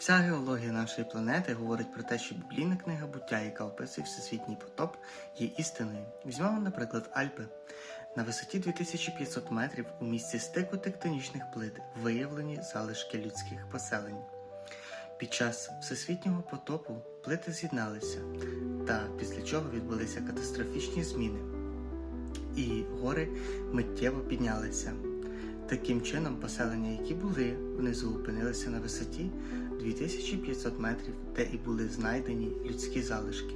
Вся геологія нашої планети говорить про те, що біблійна книга буття, яка описує всесвітній потоп, є істиною. Візьмемо, наприклад, Альпи. На висоті 2500 метрів у місці стику тектонічних плит виявлені залишки людських поселень. Під час всесвітнього потопу плити з'єдналися, та після чого відбулися катастрофічні зміни, і гори миттєво піднялися. Таким чином, поселення, які були внизу, опинилися на висоті 2500 метрів, де і були знайдені людські залишки.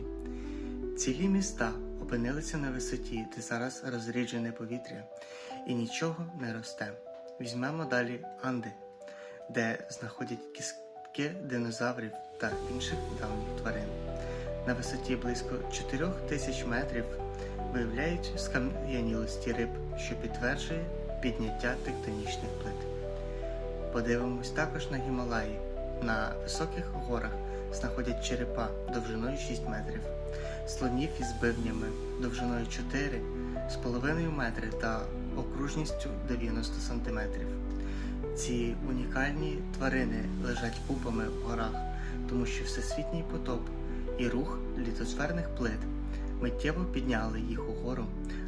Цілі міста опинилися на висоті, де зараз розріджене повітря, і нічого не росте. Візьмемо далі Анди, де знаходять кістки динозаврів та інших давніх тварин. На висоті близько 4000 метрів виявляють скам'янілості риб, що підтверджує підняття тектонічних плит. Подивимось також на Гімалаї. На високих горах знаходять черепа довжиною 6 метрів, слонів із бивнями довжиною 4 з половиною метри та окружністю 90 сантиметрів. Ці унікальні тварини лежать купами в горах, тому що всесвітній потоп і рух літосферних плит миттєво підняли їх угору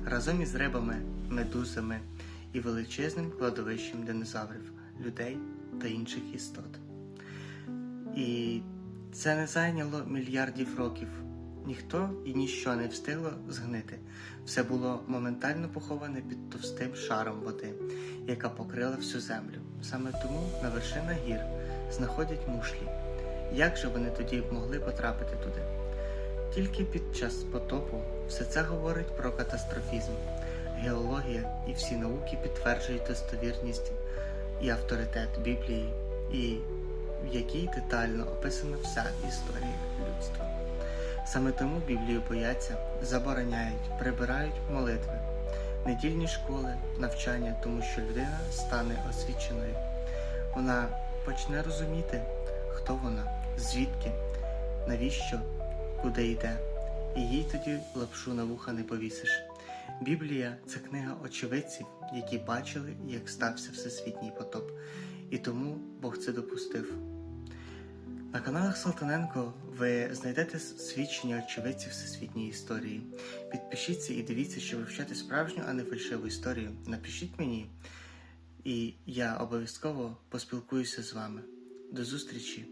разом із рибами, медузами і величезним кладовищем динозаврів, людей та інших істот. І це не зайняло мільярдів років. Ніхто і ніщо не встигло згнити. Все було моментально поховане під товстим шаром води, яка покрила всю землю. Саме тому на вершинах гір знаходять мушлі. Як же вони тоді могли потрапити туди? Тільки під час потопу все це говорить про катастрофізм. Геологія і всі науки підтверджують достовірність і авторитет Біблії, і в якій детально описана вся історія людства. Саме тому Біблію бояться, забороняють, прибирають молитви, недільні школи, навчання, тому що людина стане освіченою. Вона почне розуміти, хто вона, звідки, навіщо, куди йде, і їй тоді лапшу на вуха не повісиш. Біблія це книга очевидців, які бачили, як стався всесвітній потоп, і тому Бог це допустив. На каналах Салтаненко ви знайдете свідчення очевидців всесвітньої історії. Підпишіться і дивіться, щоб вивчати справжню, а не фальшиву історію. Напишіть мені, і я обов'язково поспілкуюся з вами. До зустрічі!